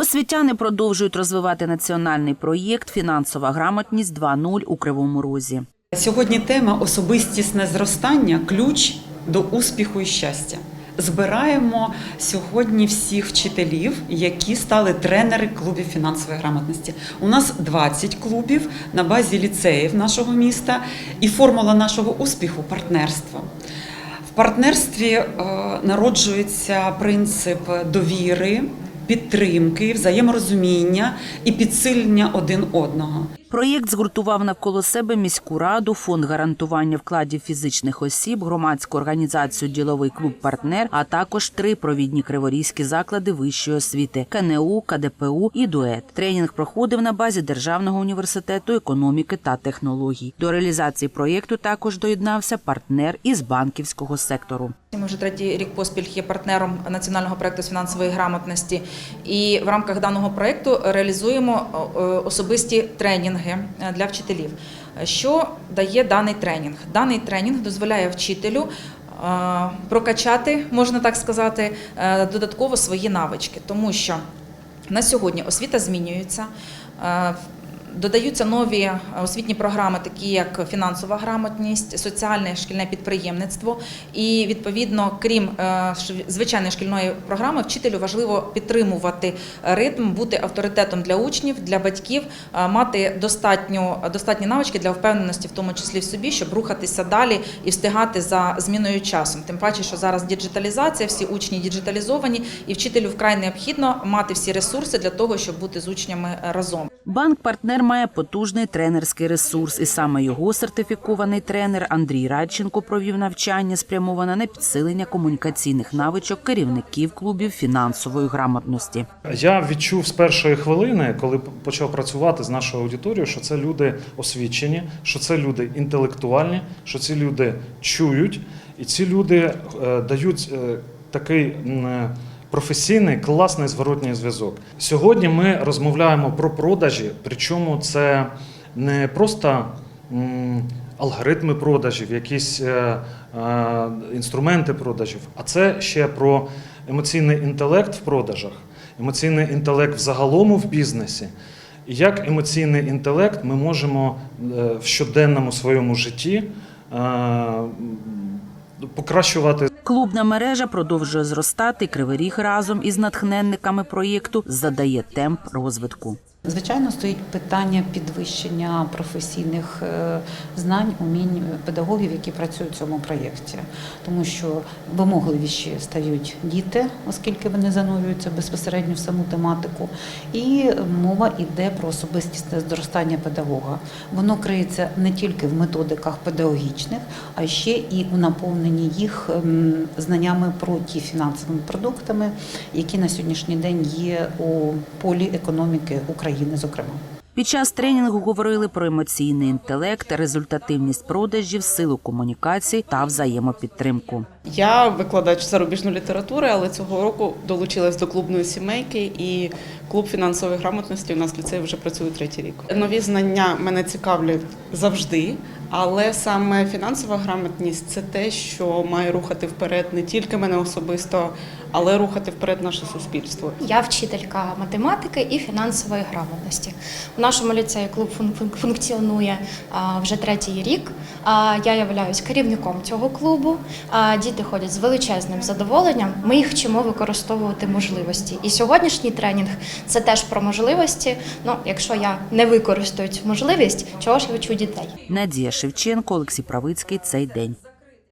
Освітяни продовжують розвивати національний проєкт Фінансова грамотність 2.0 у Кривому Розі. Сьогодні тема особистісне зростання ключ до успіху і щастя. Збираємо сьогодні всіх вчителів, які стали тренери клубів фінансової грамотності. У нас 20 клубів на базі ліцеїв нашого міста, і формула нашого успіху партнерство. В партнерстві е, народжується принцип довіри, підтримки, взаєморозуміння і підсилення один одного. Проєкт згуртував навколо себе міську раду, фонд гарантування вкладів фізичних осіб, громадську організацію Діловий клуб Партнер, а також три провідні криворізькі заклади вищої освіти КНУ, КДПУ і ДУЕТ. Тренінг проходив на базі Державного університету економіки та технологій. До реалізації проєкту також доєднався партнер із банківського сектору. Ми вже третій рік поспіль є партнером національного проекту з фінансової грамотності, і в рамках даного проекту реалізуємо е, особисті тренінги е, для вчителів. Що дає даний тренінг? Даний тренінг дозволяє вчителю е, прокачати, можна так сказати, е, додатково свої навички, тому що на сьогодні освіта змінюється. Е, Додаються нові освітні програми, такі як фінансова грамотність, соціальне шкільне підприємництво. І відповідно, крім е, звичайної шкільної програми, вчителю важливо підтримувати ритм, бути авторитетом для учнів, для батьків, е, мати достатньо достатні навички для впевненості, в тому числі в собі, щоб рухатися далі і встигати за зміною часом. Тим паче, що зараз діджиталізація, всі учні діджиталізовані, і вчителю вкрай необхідно мати всі ресурси для того, щоб бути з учнями е, разом. Банк партнер має потужний тренерський ресурс, і саме його сертифікований тренер Андрій Радченко провів навчання, спрямоване на підсилення комунікаційних навичок керівників клубів фінансової грамотності. Я відчув з першої хвилини, коли почав працювати з нашою аудиторією, що це люди освічені, що це люди інтелектуальні, що ці люди чують, і ці люди е, дають е, такий е, професійний класний зворотній зв'язок. Сьогодні ми розмовляємо про продажі, причому це не просто. Алгоритми продажів, якісь е, е, інструменти продажів, а це ще про емоційний інтелект в продажах, емоційний інтелект взагалом в бізнесі. І як емоційний інтелект ми можемо е, в щоденному своєму житті покращувати Клубна мережа продовжує зростати. Кривий Ріг разом із натхненниками проєкту задає темп розвитку. Звичайно, стоїть питання підвищення професійних е, знань, умінь педагогів, які працюють в цьому проєкті, тому що вимогливіші стають діти, оскільки вони занурюються безпосередньо в саму тематику, і мова йде про особистісне зростання педагога. Воно криється не тільки в методиках педагогічних, а ще і у наповненні їх ем, знаннями про ті фінансовими продуктами, які на сьогоднішній день є у полі економіки України, зокрема. Під час тренінгу говорили про емоційний інтелект, результативність продажів, силу комунікацій та взаємопідтримку. Я викладач зарубіжної літератури, але цього року долучилась до клубної сімейки і клуб фінансової грамотності. У нас в ліцеї вже працює третій рік. Нові знання мене цікавлять завжди, але саме фінансова грамотність це те, що має рухати вперед не тільки мене особисто, але рухати вперед наше суспільство. Я вчителька математики і фінансової грамотності. У нашому ліцеї клуб фун- фун- функціонує вже третій рік. А, Я являюсь керівником цього клубу. Діти ходять з величезним задоволенням. Ми їх вчимо використовувати можливості. І сьогоднішній тренінг це теж про можливості. Ну, якщо я не використаю цю можливість, чого ж я вчу дітей? Надія Шевченко, Олексій Правицький. Цей день.